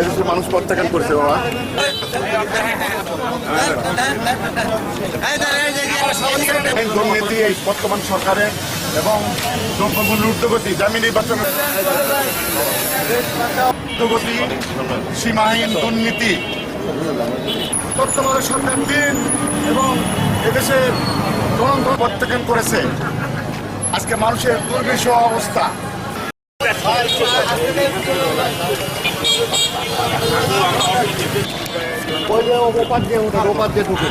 এদেশে মানুষ প্রত্যাখ্যান করছে, বাবা। দুর্নীতি, এই বর্তমান সরকারের এবং দ্রব্যমূল্য ঊর্ধ্বগতি জামি নির্বাচন ঊর্ধ্বগতি, সীমাহীন দুর্নীতি। তত্ত্বাবধায়ক সরকার দিন এবং এদেশে তদন্ত প্রত্যাখ্যান করেছে। আজকে মানুষের দুর্বিষহ অবস্থা। ওই যে ওপার দিয়ে ওঠে ওপার দিয়ে ঢুকে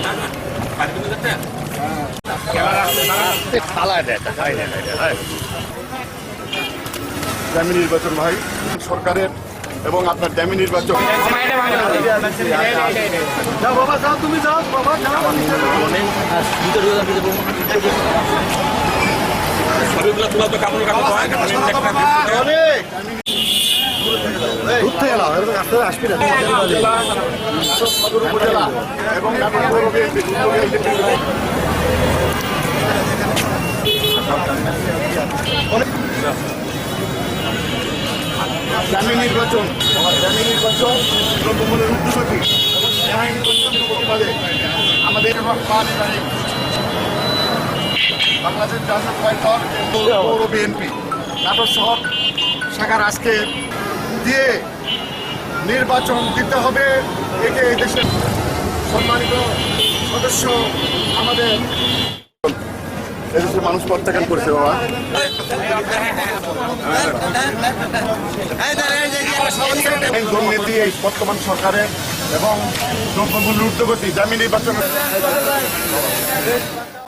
ড্যামি নির্বাচন ভাই সরকারের এবং আপনার ড্যামি নির্বাচন। যাও বাবা যাও তুমি যাও বাবা যাও। অনেক ঘুরতে গেলাম আসতে আসবি না। জামি নির্বাচন। জামি নির্বাচন দ্রব্যমূল্যের উদ্যোগী আমাদের পাঁচ তারিখ বাংলাদেশ বিএনপি। নাটোর শহর শাখার আজকে দিয়ে নির্বাচন দিতে হবে। একে এই দেশের সম্মানিত সদস্য আমাদের। এদেশের মানুষ প্রত্যাখ্যান করছে, বাবা। দুর্নীতি, এই বর্তমান সরকারের এবং দ্রব্যমূল্য ঊর্ধ্বগতি, জামিন নির্বাচন